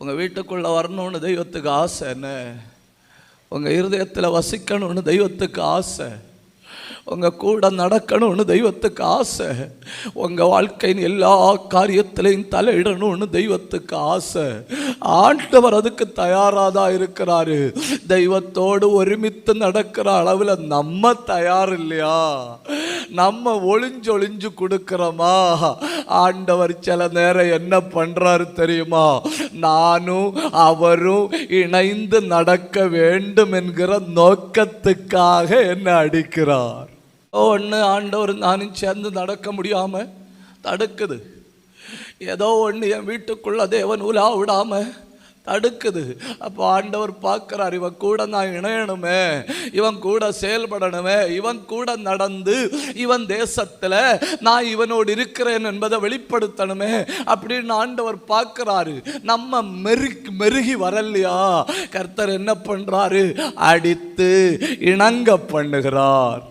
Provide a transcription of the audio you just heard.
உங்கள் வீட்டுக்குள்ளே வரணும்னு தெய்வத்துக்கு ஆசை என்ன? உங்கள் இருதயத்தில் வசிக்கணும்னு தெய்வத்துக்கு ஆசை. உங்கள் கூட நடக்கணும்னு தெய்வத்துக்கு ஆசை. உங்கள் வாழ்க்கையின் எல்லா காரியத்திலையும் தலையிடணும்னு தெய்வத்துக்கு ஆசை. ஆண்டவர் அதுக்கு தயாராக தான் இருக்கிறாரு. தெய்வத்தோடு ஒருமித்து நடக்கிற அளவில் நம்ம தயார் இல்லையா? நம்ம ஒளிஞ்சொளிஞ்சு கொடுக்குறோமா? ஆண்டவர் சில நேரம் என்ன பண்ணுறாரு தெரியுமா? நானும் அவரும் இணைந்து நடக்க வேண்டும் என்கிற நோக்கத்துக்காக என்ன அடிக்கிறார். ஒன்று ஆண்டவர் நானும் சேர்ந்து நடக்க முடியாமல் தடுக்குது. ஏதோ ஒன்று என் வீட்டுக்குள்ள தேவன் உலா விடாம தடுக்குது. அப்போ ஆண்டவர் பார்க்குறார் இவன் கூட நான் இணையணுமே இவன் கூட செயல்படணுமே இவன் கூட நடந்து இவன் தேசத்தில் நான் இவனோடு இருக்கிறேன் என்பதை வெளிப்படுத்தணுமே அப்படின்னு ஆண்டவர் பார்க்குறாரு. நம்ம மெரு மெருகி வரலையா? கர்த்தர் என்ன பண்ணுறாரு அடித்து இணங்க பண்ணுகிறார்.